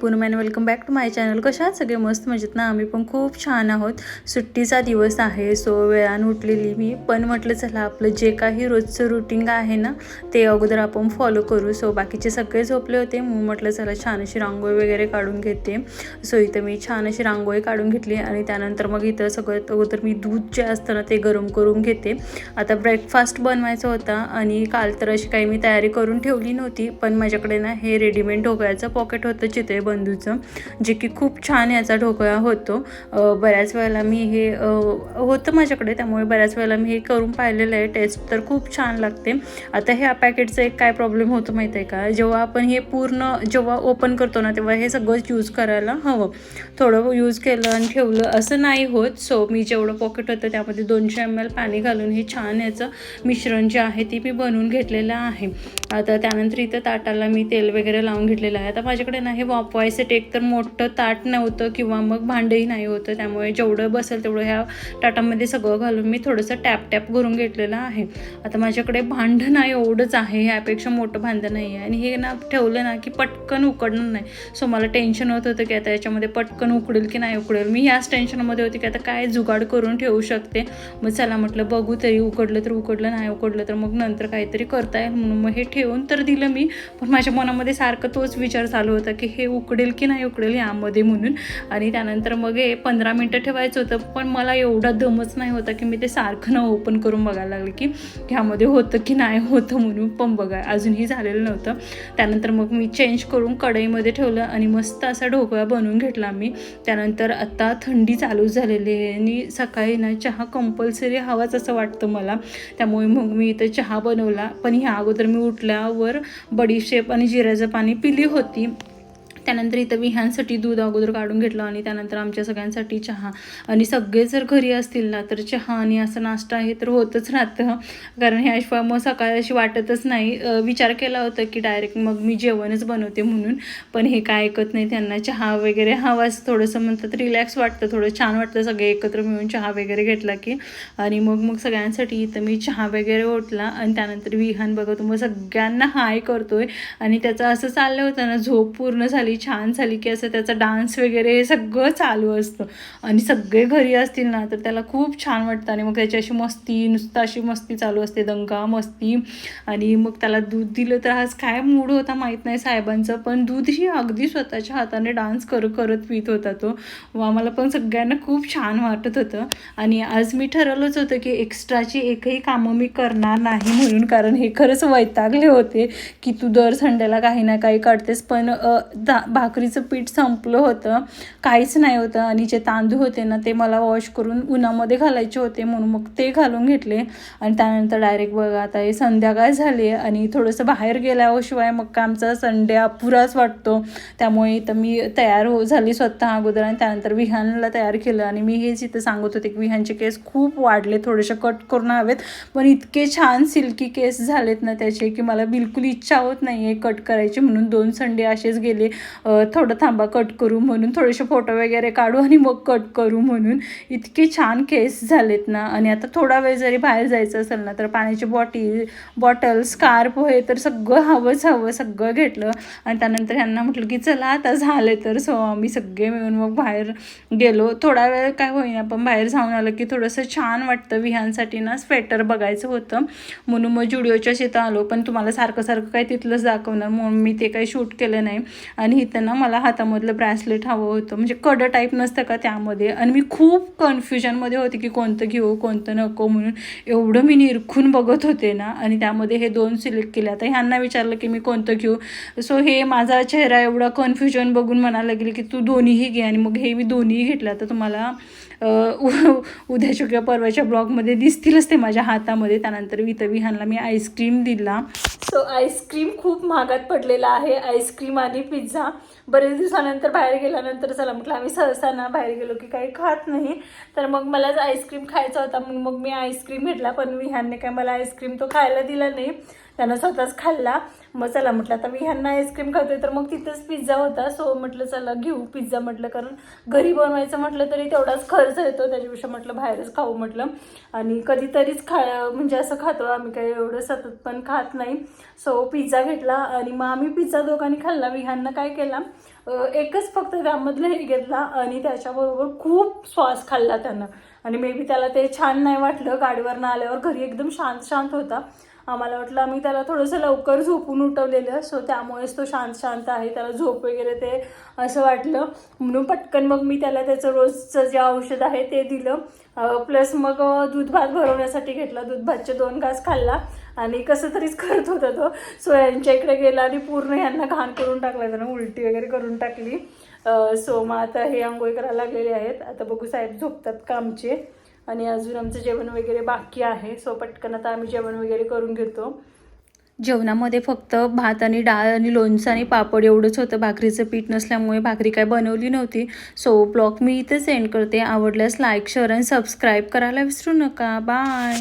Poonam and welcome back to my channel कशा सगळे? मस्त मजेत ना? आम्ही पण खूप छान आहोत. सुट्टीचा दिवस आहे सो वेळानं उठलेली मी. पण म्हटलं चला आपलं जे काही रोजचं रुटीन आहे ना ते अगोदर आपण फॉलो करू. सो बाकीचे सगळे झोपले होते. मग म्हटलं चला छान अशी रांगोळी वगैरे काढून घेते. सो इथं मी छान अशी रांगोळी काढून घेतली आणि त्यानंतर मग इथं सगळं अगोदर मी दूध जे असतं ना ते गरम करून घेते. आता ब्रेकफास्ट बनवायचा होता आणि काल तर अशी काही मी तयारी करून ठेवली नव्हती. पण माझ्याकडे ना हे रेडीमेड ढोकळ्याचं पॉकेट होतं चितळे बंधूचं जे की खूप छान याचा ढोकळा होतो. बऱ्याच वेळेला मी हे होतं माझ्याकडे त्यामुळे बऱ्याच वेळेला मी हे करून पाहिलेलं आहे. टेस्ट तर खूप छान लागते. आता ह्या पॅकेटचं एक काय प्रॉब्लेम होतो माहीत आहे का? जेव्हा आपण हे पूर्ण जेव्हा ओपन करतो ना तेव्हा हे सगळंच यूज करायला हवं. थोडं यूज केलं आणि ठेवलं असं नाही होत. सो मी जेवढं पॉकेट होतं त्यामध्ये दोनशे एम एल पाणी घालून हे छान याचं मिश्रण जे आहे ते मी बनवून घेतलेलं आहे. आता त्यानंतर इथं ताटाला मी तेल वगैरे लावून घेतलेलं आहे. आता माझ्याकडे ना हे वापवायसाठी एक तर मोठं ताट नव्हतं किंवा मग भांडंही नाही होतं. त्यामुळे जेवढं बसेल तेवढं ह्या ताटामध्ये सगळं घालून मी थोडंसं टॅप टॅप करून घेतलेलं आहे. आता माझ्याकडे भांडं नाही एवढंच आहे. ह्यापेक्षा मोठं भांडं नाही आहे. आणि हे ना ठेवलं ना की पटकन उकडणार नाही. सो मला टेन्शन होत होतं की आता याच्यामध्ये पटकन उकडेल की नाही उकडेल. मी याच टेन्शनमध्ये होती की आता काय जुगाड करून ठेवू शकते. मग चला म्हटलं बघू तरी उकडलं तर उकडलं नाही उकडलं तर मग नंतर काहीतरी करता येईल म्हणून मग हे ठेवून तर दिलं मी. पण माझ्या मनामध्ये सारखं तोच विचार चालू होता की हे उक उकडेल की नाही उकडेल यामध्ये म्हणून. आणि त्यानंतर मग हे पंधरा मिनटं ठेवायचं होतं पण मला एवढा दमच नाही होता की मी ते सारखं न ओपन करून बघायला लागले की ह्यामध्ये होतं की नाही होतं म्हणून पण बघा अजूनही झालेलं नव्हतं. त्यानंतर मग मी चेंज करून कढईमध्ये ठेवलं आणि मस्त असा ढोकळा बनवून घेतला मी. त्यानंतर आता थंडी चालू झालेली आहे आणि सकाळी ना चहा कंपल्सरी हवाच असं वाटतं मला. त्यामुळे मग मी इथं चहा बनवला. पण ह्या अगोदर मी उठल्यावर बडीशेप आणि जिऱ्याचं पाणी पिली होती. त्यानंतर इथं विहांसाठी दूध अगोदर काढून घेतलं आणि त्यानंतर आमच्या सगळ्यांसाठी चहा. आणि सगळे जर घरी असतील ना तर चहा आणि असं नाश्ता हे तर होतच राहतं. कारण ह्याशिवाय मग सकाळी अशी वाटतच नाही. विचार केला होता की डायरेक्ट मग मी जेवणच बनवते म्हणून. पण हे काय ऐकत नाही त्यांना चहा वगैरे हवाच थोडंसं म्हणतात रिलॅक्स वाटतं थोडं छान वाटतं. सगळे एकत्र मिळून चहा वगैरे घेतला की. आणि मग मग सगळ्यांसाठी इथं मी चहा वगैरे ओतला. आणि त्यानंतर विहान बघतो मग सगळ्यांना हाय करतोय. आणि त्याचं असं चाललं होतं ना झोप पूर्ण झाली. छान झाली की असं त्याचा डान्स वगैरे हे सगळं चालू असतं. आणि सगळे घरी असतील ना तर त्याला खूप छान वाटतं. आणि मग त्याची अशी मस्ती नुसतं अशी मस्ती चालू असते दंगा मस्ती. आणि मग त्याला दूध दिलं तर आज काय मूड होता माहीत नाही साहेबांचं पण दूधही अगदी स्वतःच्या हाताने डान्स कर करत पित होता तो. व आम्हाला पण सगळ्यांना खूप छान वाटत होतं. आणि आज मी ठरवलंच होतं की एक्स्ट्राची एकही कामं मी करणार नाही म्हणून कारण हे खरंच वैतागले होते की तू दर संडेला काही ना काही काढतेस पण अ, भाकरीचं पीठ संपलं होतं. काहीच नाही होतं. आणि जे तांदूळ होते ना ते मला वॉश करून उन्हामध्ये घालायचे होते म्हणून मग ते घालून घेतले. आणि त्यानंतर डायरेक्ट बघा आता हे संध्याकाळ झाली आहे आणि थोडंसं बाहेर गेल्याशिवाय मग आमचा संडे अपुराच वाटतो. त्यामुळे इथं मी तयार हो झाली स्वतः अगोदर आणि त्यानंतर विहानला तयार केलं. आणि मी हेच इथं सांगत होते की विहानचे केस खूप वाढले थोडेसे कट करून हवेत. पण इतके छान सिल्की केस झालेत ना त्याचे की मला बिलकुल इच्छा होत नाही आहे कट करायची म्हणून दोन संडे असेच गेले. थोडं थांबा कट करू म्हणून थोडेसे फोटो वगैरे काढू आणि मग कट करू म्हणून. इतके छान केस झालेत ना. आणि आता थोडा वेळ जरी बाहेर जायचं असेल ना तर पाण्याची बॉटल बॉटल स्कार्फ हे तर सगळं हवंच हवं सगळं घेतलं. आणि त्यानंतर ह्यांना म्हटलं की चला आता झाले तर. सो आम्ही सगळे मिळून मग बाहेर गेलो. थोडा वेळ काय होईना पण बाहेर जाऊन आलं की थोडंसं छान वाटतं. विहांसाठी ना स्वेटर बघायचं होतं. म्हणून मग जुडिओच्या शेतात आलो. पण तुम्हाला सारखं सारखं काय तिथलंच दाखवणार म्हणून मी ते काही शूट केलं नाही. आणि इथं ना मला हातामधलं ब्रॅसलेट हवं होतं. म्हणजे कडं टाईप नसतं का त्यामध्ये? आणि मी खूप कन्फ्युजनमध्ये होते की कोणतं घेऊ कोणतं नको म्हणून. एवढं मी निरखून बघत होते ना. आणि त्यामध्ये हे दोन सिलेक्ट केले. आता ह्यांना विचारलं की मी कोणतं घेऊ? सो हे माझा चेहरा एवढा कन्फ्युजन बघून म्हणायला लागले की तू दोन्हीही घे. आणि मग हे मी दोन्हीही घेतलं. तर तुम्हाला उ- उद्याच्या किंवा परवाच्या ब्लॉगमध्ये दिसतीलच ते माझ्या हातामध्ये. त्यानंतर वित ह्यांना मी आईस्क्रीम दिला. सो आईस्क्रीम खूप महागात पडलेला आहे. आईस्क्रीम आणि पिझ्झा tá? बरेच दिवसानंतर बाहेर गेल्यानंतर चला म्हटलं आम्ही सहसा ना बाहेर गेलो की काही खात नाही. तर मग मलाच आईस्क्रीम खायचा होता. मग मग मी आईस्क्रीम घेतला पण विहानने काय मला आईस्क्रीम तो खायला दिला नाही. त्यानं स्वतःच खाल्ला. मग चला म्हटलं आता मी ह्यांना आईस्क्रीम खातोय तर मग तिथंच पिझ्झा होता. सो म्हटलं चला घेऊ पिझ्झा म्हटलं कारण घरी बनवायचं म्हटलं तरी तेवढाच खर्च येतो. त्याच्यापेक्षा म्हटलं बाहेरच खाऊ म्हटलं. आणि कधीतरीच खा म्हणजे असं खातो आम्ही काही एवढं सतत पण खात नाही. सो पिझ्झा घेतला आणि मग आम्ही पिझ्झा दोघांनी खाल्ला. विहाननं काय केला एकच फक्त त्यामधलं हे घेतला आणि त्याच्याबरोबर खूप श्वास खाल्ला त्यानं. आणि मे बी त्याला ते छान नाही वाटलं गाडीवरनं आल्यावर घरी एकदम शांत शांत होता. आम्हाला वाटलं आम्ही त्याला थोडंसं लवकर झोपून उठवलेलं सो त्यामुळेच तो शांत शांत आहे त्याला झोप वगैरे ते असं वाटलं. म्हणून पटकन मग मी त्याला त्याचं रोजचं जे औषध आहे ते दिलं. प्लस मग दूध भात भरवण्यासाठी घेतला. दूध भातचे दोन घास खाल्ला. आणि कसं तरीच करत होता तो. सो यांच्या इकडे गेला आणि पूर्ण यांना घाण करून टाकला त्यानं उलटी वगैरे करून टाकली. सो मग आता हे आंघोळी करायला लागलेले आहेत. आता बघू साहेब झोपतात का आमचे. आणि अजून आमचं जेवण वगैरे बाकी आहे. सो पटकन आता आम्ही जेवण वगैरे करून घेतो. जेवणामध्ये फक्त भात आणि डाळ आणि लोणचं आणि पापड एवढंच होतं. भाकरीचं पीठ नसल्यामुळे भाकरी काय बनवली नव्हती. सो ब्लॉग मी इथे सेंड करते. आवडल्यास लाईक शेअर आणि सबस्क्राईब करायला विसरू नका. बाय